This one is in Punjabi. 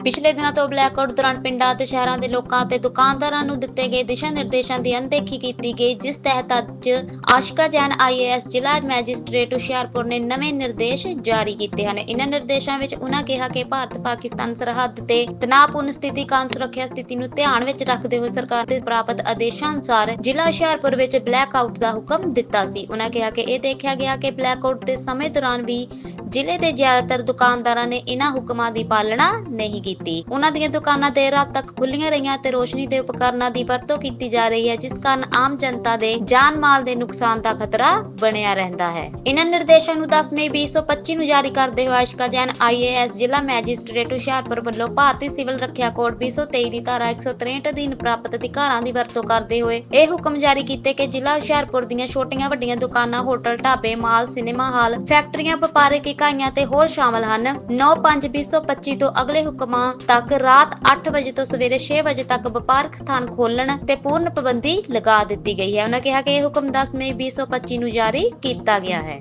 ਪਿਛਲੇ ਦਿਨਾਂ ਤੋਂ ਬਲੈਕਆਊਟ ਦੌਰਾਨ ਪਿੰਡਾਂ ਅਤੇ ਸ਼ਹਿਰਾਂ ਦੇ ਲੋਕਾਂ ਅਤੇ ਦੁਕਾਨਦਾਰਾਂ ਨੂੰ ਦਿੱਤੇ ਗਏ ਦਿਸ਼ਾ ਨਿਰਦੇਸ਼ਾਂ ਦੀ ਅਣਦੇਖੀ ਕੀਤੀ ਗਈ, ਜਿਸ ਤਹਿਤ ਅੱਜ ਆਸ਼ਕਾ ਜੈਨ ਆਈਏਐਸ ਜ਼ਿਲ੍ਹਾ ਮੈਜਿਸਟ੍ਰੇਟ ਹੁਸ਼ਿਆਰਪੁਰ ਨੇ ਨਵੇਂ ਨਿਰਦੇਸ਼ ਜਾਰੀ ਕੀਤੇ ਹਨ। ਇਨ੍ਹਾਂ ਨਿਰਦੇਸ਼ਾਂ ਵਿੱਚ ਉਨ੍ਹਾਂ ਕਿਹਾ ਕਿ ਭਾਰਤ ਪਾਕਿਸਤਾਨ ਸਰਹੱਦ ਤੇ ਤਣਾਅਪੂਰਨ ਸਥਿਤੀ ਕਾਰਨ ਸੁਰੱਖਿਆ ਸਥਿਤੀ ਨੂੰ ਧਿਆਨ ਵਿੱਚ ਰੱਖਦੇ ਹੋਏ ਸਰਕਾਰ ਦੇ ਪ੍ਰਾਪਤ ਆਦੇਸ਼ਾਂ ਅਨੁਸਾਰ ਜ਼ਿਲ੍ਹਾ ਹੁਸ਼ਿਆਰਪੁਰ ਵਿੱਚ ਬਲੈਕਆਊਟ ਦਾ ਹੁਕਮ ਦਿੱਤਾ ਸੀ। ਉਨ੍ਹਾਂ ਕਿਹਾ ਕਿ ਇਹ ਦੇਖਿਆ ਗਿਆ ਕਿ ਬਲੈਕਆਊਟ ਦੇ ਸਮੇਂ ਦੌਰਾਨ ਵੀ ਜ਼ਿਲ੍ਹੇ ਦੇ ਜ਼ਿਆਦਾਤਰ ਦੁਕਾਨਦਾਰਾਂ ਨੇ ਇਨ੍ਹਾਂ ਹੁਕਮਾਂ ਦੀ ਪਾਲਣਾ ਨਹੀਂ ਕੀਤੀ। ਉਹਨਾਂ ਦੀਆਂ ਦੁਕਾਨਾਂ ਦੇਰ ਰਾਤ ਤੱਕ ਖੁੱਲੀਆਂ ਰਹੀਆਂ ਤੇ ਰੋਸ਼ਨੀ ਦੇ ਉਪਕਰਨਾਂ ਦੀ ਵਰਤੋਂ ਕੀਤੀ ਜਾ ਰਹੀ ਹੈ, ਜਿਸ ਕਾਰਨ ਆਮ ਜਨਤਾ ਦੇ ਜਾਨ ਮਾਲ ਦੇ ਨੁਕਸਾਨ ਦਾ ਖਤਰਾ ਬਣਿਆ ਰਹਿੰਦਾ ਹੈ। ਇਹਨਾਂ ਨਿਰਦੇਸ਼ਾਂ ਨੂੰ 10 ਮਈ 2025 ਨੂੰ ਜਾਰੀ ਕਰਦੇ ਹੋਏ ਆਸ਼ਕਾ ਜੈਨ ਆਈਏਐਸ ਜ਼ਿਲ੍ਹਾ ਮੈਜਿਸਟ੍ਰੇਟ ਹੁਸ਼ਿਆਰਪੁਰ ਵੱਲੋਂ ਭਾਰਤੀ ਸਿਵਲ ਰੱਖਿਆ ਕੋਡ 223 ਦੀ ਧਾਰਾ 163 ਅਧੀਨ ਪ੍ਰਾਪਤ ਅਧਿਕਾਰਾਂ ਦੀ ਵਰਤੋਂ ਕਰਦੇ ਹੋਏ ਇਹ ਹੁਕਮ ਜਾਰੀ ਕੀਤੇ ਕਿ ਜ਼ਿਲ੍ਹਾ ਹੁਸ਼ਿਆਰਪੁਰ ਦੀਆਂ ਛੋਟੀਆਂ ਵੱਡੀਆਂ ਦੁਕਾਨਾਂ, ਹੋਟਲ, ਢਾਬੇ, ਮਾਲ, ਸਿਨੇਮਾ ਹਾਲ, ਫੈਕਟਰੀਆਂ, ਵਪਾਰਕ ਇਕਾਈਆਂ ਤੇ ਹੋਰ ਸ਼ਾਮਲ ਹਨ। 9/5/2025 ਤੋਂ ਅਗਲੇ ਹੁਕਮਾਂ ਤੱਕ ਰਾਤ 8 ਵਜੇ ਤੋਂ ਸਵੇਰੇ 6 ਵਜੇ ਤੱਕ ਵਪਾਰਕ ਸਥਾਨ ਖੋਲਣ ਤੇ ਪੂਰਨ ਪਾਬੰਦੀ ਲਗਾ ਦਿੱਤੀ ਗਈ ਹੈ। ਉਹਨਾਂ ਕਿਹਾ ਕਿ ਇਹ ਹੁਕਮ 10 ਮਈ 2025 ਨੂੰ ਜਾਰੀ ਕੀਤਾ ਗਿਆ ਹੈ।